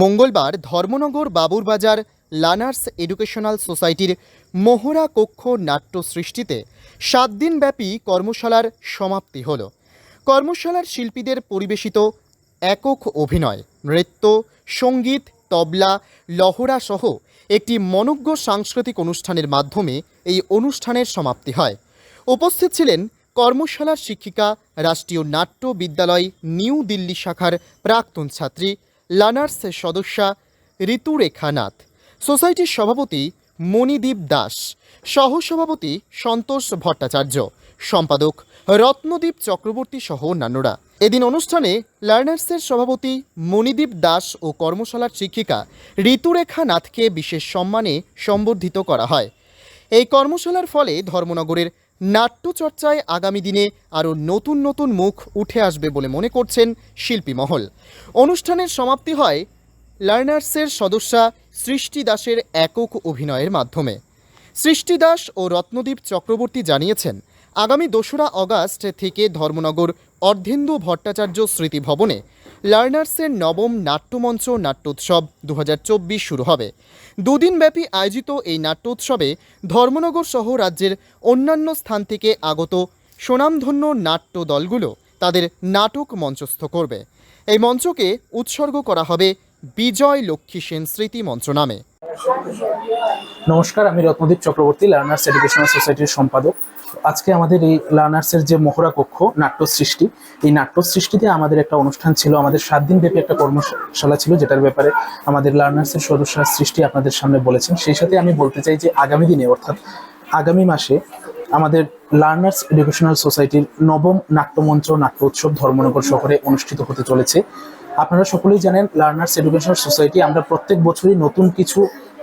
মঙ্গলবার ধর্মনগর বাবুরবাজার লানার্স এডুকেশনাল সোসাইটির মোহরা কক্ষ নাট্য সৃষ্টিতে সাত দিনব্যাপী কর্মশালার সমাপ্তি হল। কর্মশালার শিল্পীদের পরিবেশিত একক অভিনয়, নৃত্য, সংগীত, তবলা, লহরা সহ একটি মনজ্ঞ সাংস্কৃতিক অনুষ্ঠানের মাধ্যমে এই অনুষ্ঠানের সমাপ্তি হয়। উপস্থিত ছিলেন কর্মশালার শিক্ষিকা, রাষ্ট্রীয় নাট্য বিদ্যালয়, নিউ দিল্লি শাখার প্রাক্তন ছাত্রী লানার্স সদস্যা ঋতুরেখা নাথ। সোসাইটির সভাপতি মণিদীপ দাস। সহসভাপতি সন্তোষ ভট্টাচার্য। সম্পাদক রত্নদীপ চক্রবর্তী সহ অন্যান্যরা। এদিন অনুষ্ঠানে লার্নার্সের সভাপতি মণিদীপ দাস ও কর্মশালার শিক্ষিকা ঋতুরেখা নাথকে বিশেষ সম্মানে সম্বর্ধিত করা হয়। এই কর্মশালার ফলে ধর্মনগরের নাট্যচর্চায় আগামী দিনে আরও নতুন নতুন মুখ উঠে আসবে বলে মনে করছেন শিল্পী মহল। অনুষ্ঠানের সমাপ্তি হয় লার্নার্সের সদস্যা সৃষ্টি দাসের একক অভিনয়ের মাধ্যমে। সৃষ্টি দাস ও রত্নদীপ চক্রবর্তী জানিয়েছেন, আগামী দোসরা অগাস্ট থেকে ধর্মনগর অর্ধেন্দু ভট্টাচার্য স্মৃতি ভবনে লার্নার্সের নবম নাট্যমঞ্চ নাট্যোৎসব দু হাজার চব্বিশ শুরু হবে। দুদিনব্যাপী আয়োজিত এই নাট্যোৎসবে ধর্মনগর সহ রাজ্যের অন্যান্য স্থান থেকে আগত সুনামধন্য নাট্য দলগুলো তাদের নাটক মঞ্চস্থ করবে। এই মঞ্চকে উৎসর্গ করা হবে বিজয় লক্ষ্মী সেন স্মৃতি মঞ্চ নামে। নমস্কার, আমি রত্নদীপ চক্রবর্তী, লার্নার্স এডুকেশনাল সোসাইটির সম্পাদক। আজকে আমাদের এই লার্নার্সের যে মহড়া কক্ষ নাট্য সৃষ্টি এই নাট্য সৃষ্টিতে আমাদের একটা অনুষ্ঠান ছিল। আমাদের সাত দিন ব্যাপী একটা কর্মশালা ছিল, যেটার ব্যাপারে আমাদের লার্নার্সের সদস্য সৃষ্টি আপনাদের সামনে বলেছেন। সেই সাথে আমি বলতে চাই যে আগামী দিনে, অর্থাৎ আগামী মাসে আমাদের লার্নার্স এডুকেশনাল সোসাইটির নবম নাট্যমঞ্চ নাট্য উৎসব ধর্মনগর শহরে অনুষ্ঠিত হতে চলেছে। আপনারা সকলেই জানেন লার্নার্স এডুকেশনাল সোসাইটি আমরা প্রত্যেক বছরই নতুন কিছু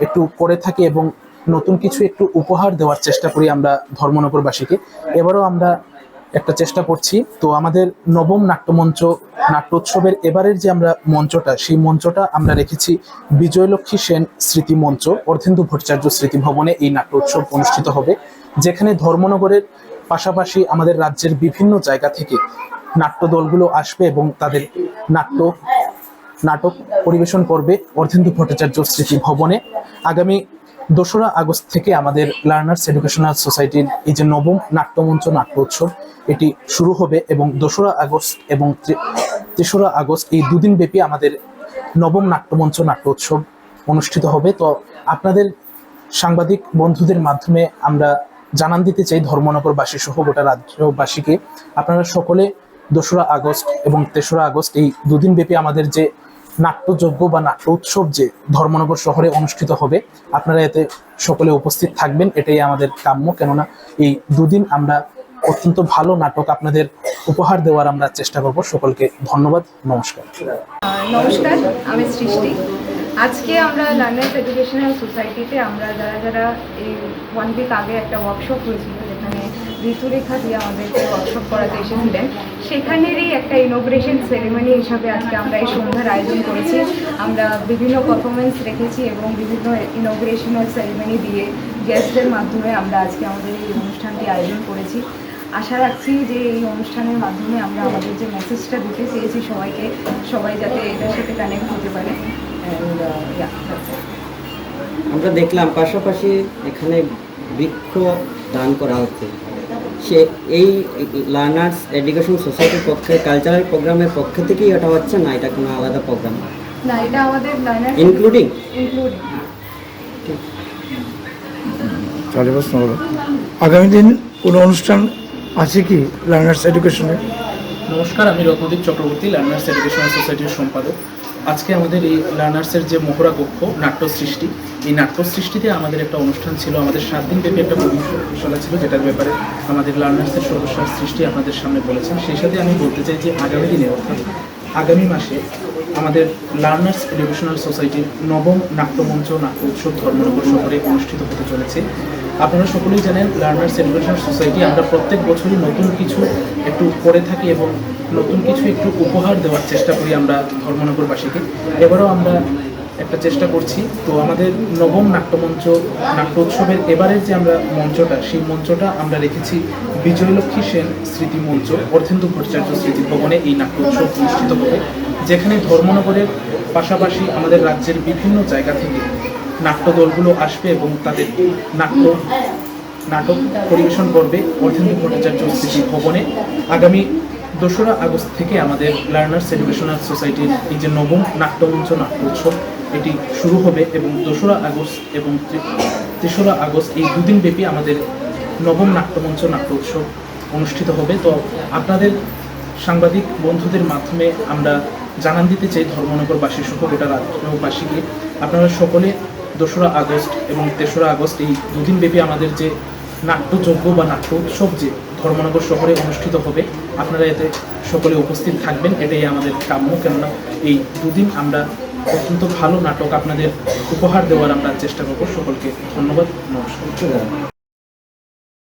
একটু করে থাকি এবং নতুন কিছু একটু উপহার দেওয়ার চেষ্টা করি আমরা ধর্মনগরবাসীকে। এবারও আমরা একটা চেষ্টা করছি। তো আমাদের নবম নাট্যমঞ্চ, নাট্যোৎসবের এবারের যে আমরা মঞ্চটা, সেই মঞ্চটা আমরা রেখেছি বিজয়লক্ষ্মী সেন স্মৃতি মঞ্চ, অর্ধেন্দু ভট্টাচার্য স্মৃতি ভবনে এই নাট্যোৎসব অনুষ্ঠিত হবে, যেখানে ধর্মনগরের পাশাপাশি আমাদের রাজ্যের বিভিন্ন জায়গা থেকে নাট্য দলগুলো আসবে এবং তাদের নাট্য, নাটক পরিবেশন করবে অর্ধেন্দু ভট্টাচার্য স্মৃতি ভবনে। আগামী দোসরা আগস্ট থেকে আমাদের লার্নার্স এডুকেশনাল সোসাইটির এই যে নবম নাট্যমঞ্চ নাট্য উৎসব এটি শুরু হবে এবং দোসরা আগস্ট এবং তেসরা আগস্ট এই দুদিন ব্যাপী আমাদের নবম নাট্যমঞ্চ নাট্য উৎসব অনুষ্ঠিত হবে। তো আপনাদের সাংবাদিক বন্ধুদের মাধ্যমে আমরা জানান দিতে চাই ধর্মনগরবাসী সহ গোটা রাজ্যবাসীকে। আপনারা সকলে দোসরা আগস্ট এবং তেসরা আগস্ট এই দুদিন ব্যাপী আমাদের যে নাট্যযজ্ঞ বা নাট্য উৎসব যে ধর্মনগর শহরে অনুষ্ঠিত হবে, আপনারা এতে সকলে উপস্থিত থাকবেন, এটাই আমাদের কাম্য। কেননা এই দুদিন আমরা অত্যন্ত ভালো নাটক আপনাদের উপহার দেওয়ার আমরা চেষ্টা করব। সকলকে ধন্যবাদ, নমস্কার। নমস্কার, আমি সৃষ্টি। আজকে আমরা লার্নার্স এডুকেশনাল সোসাইটিতে আমরা যারা যারা এই ওয়ান উইক আগে একটা ওয়ার্কশপ হয়েছিল, যেখানে ঋতুরেখা দিয়ে আমাদেরকে ওয়ার্কশপ করাতে এসেছিলেন, সেখানেরই একটা ইনোগ্রেশন সেরেমনি হিসাবে আজকে আমরা এই সন্ধ্যার আয়োজন করেছি। আমরা বিভিন্ন পারফরমেন্স রেখেছি এবং বিভিন্ন ইনোগ্রেশনাল সেরেমনি দিয়ে গেস্টদের মাধ্যমে আমরা আজকে আমাদের এই অনুষ্ঠানটি আয়োজন করেছি। আশা রাখছি যে এই অনুষ্ঠানের মাধ্যমে আমরা আমাদের যে মেসেজটা দিতে চেয়েছি সবাইকে সবাই যাতে এটার সাথে কানেক্ট হতে পারে। Uh. আমরা দেখলাম পাশাপাশি এখানে বৃক্ষ দান করা হচ্ছে। সে এই লার্নার্স এডুকেশন সোসাইটির পক্ষে কালচারাল প্রোগ্রামের পক্ষ থেকেই এটা হচ্ছে না? এটা কোনো আলাদা প্রোগ্রাম না এটা আমাদের লার্নার ইনক্লুডিং ইনক্লুডিং আগামী দিন কোনো অনুষ্ঠান আছে কি লার্নার্স এডুকেশনে নমস্কার, আমি রত্নদীপ চক্রবর্তী লার্নার্স এডুকেশনাল সোসাইটির সম্পাদক। আজকে আমাদের এই লার্নার্সের যে মহড়া কক্ষ নাট্য সৃষ্টি এই নাট্য সৃষ্টিতে আমাদের একটা অনুষ্ঠান ছিল, আমাদের সাত দিন ব্যাপী একটা কর্মশালা ছিল, যেটার ব্যাপারে আমাদের লার্নার্সের সদস্য সৃষ্টি আপনাদের সামনে বলেছেন। সেই সাথে আমি বলতে চাই যে আগামী দিনে, অর্থাৎ আগামী মাসে আমাদের লার্নার্স এডুকেশনাল সোসাইটির নবম নাট্যমঞ্চ নাট্য উৎসব ধর্মনগর শহরে অনুষ্ঠিত হতে চলেছে। আপনারা সকলেই জানেন লার্নার্স এডুকেশনাল সোসাইটি আমরা প্রত্যেক বছরই নতুন কিছু একটু করে থাকি এবং নতুন কিছু একটু উপহার দেওয়ার চেষ্টা করি আমরা ধর্মনগরবাসীকে। এবারও আমরা একটা চেষ্টা করছি। তো আমাদের নবম নাট্যমঞ্চ নাট্য উৎসবের এবারের যে আমরা মঞ্চটা, সেই মঞ্চটা আমরা রেখেছি বিজয়লক্ষ্মী সেন স্মৃতি মঞ্চ, অর্ধেন্দু ভট্টাচার্য স্মৃতি ভবনে এই নাট্য উৎসব অনুষ্ঠিত হবে, যেখানে ধর্মনগরের পাশাপাশি আমাদের রাজ্যের বিভিন্ন জায়গা থেকে নাট্য দলগুলো আসবে এবং তাদের নাট্য, নাটক পরিবেশন করবে অর্থেন্দু ভট্টাচার্য স্মৃতি ভবনে। আগামী দোসরা আগস্ট থেকে আমাদের লার্নার্স এডুকেশনাল সোসাইটির এই যে নবম নাট্যমঞ্চ নাট্য উৎসব, এটি শুরু হবে এবং দোসরা আগস্ট এবং তেসরা আগস্ট এই দুদিন ব্যাপী আমাদের নবম নাট্যমঞ্চ নাট্য উৎসব অনুষ্ঠিত হবে। তো আপনাদের সাংবাদিক বন্ধুদের মাধ্যমে আমরা জানান দিতে চাই ধর্মনগরবাসী সহ গোটা রাজ্যবাসীকে। আপনারা সকলে দোসরা আগস্ট এবং তেসরা আগস্ট এই দুদিন ব্যাপী আমাদের যে নাট্যযজ্ঞ বা নাট্য উৎসব যে ধর্মনগর শহরে অনুষ্ঠিত হবে, আপনারা এতে সকলে উপস্থিত থাকবেন, এটাই আমাদের কাম্য। কেননা এই দুদিন আমরা অত্যন্ত ভালো নাটক আপনাদের উপহার দেওয়ার আমরা চেষ্টা করব। সকলকে ধন্যবাদ নমস্কার।